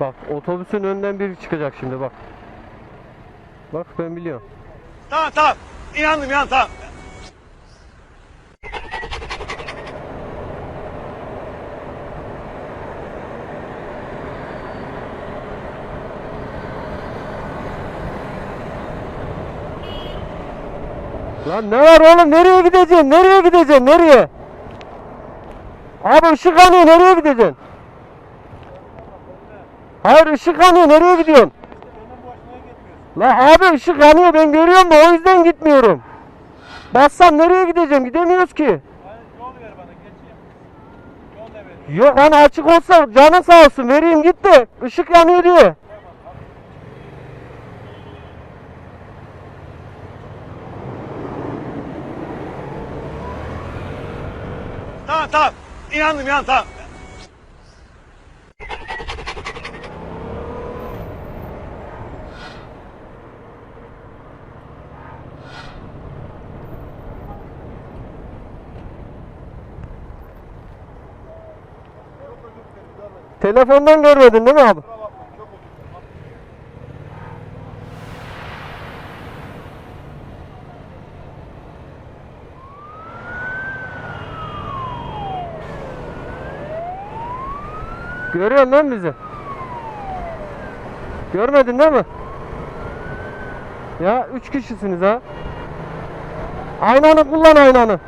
Bak otobüsün önünden biri çıkacak şimdi bak. Bak ben biliyorum. Tamam tamam. İnandım inandım tamam. Lan ne var oğlum nereye gideceksin? Nereye gideceksin? Nereye? Abi ışık yanıyor nereye gideceksin? Hayır ışık yanıyor nereye gidiyorsun? La abi ışık yanıyor ben görüyorum da o yüzden gitmiyorum. Bassam nereye gideceğim? Gidemiyoruz ki. Yok hani açık olsa canın sağ olsun vereyim git de ışık yanıyor diye. Tamam tamam. İnandım inandım tamam. Telefondan görmedin değil mi abi? Görüyorsun lan bizi. Görmedin değil mi? Ya üç kişisiniz ha. Aynanı kullan aynanı.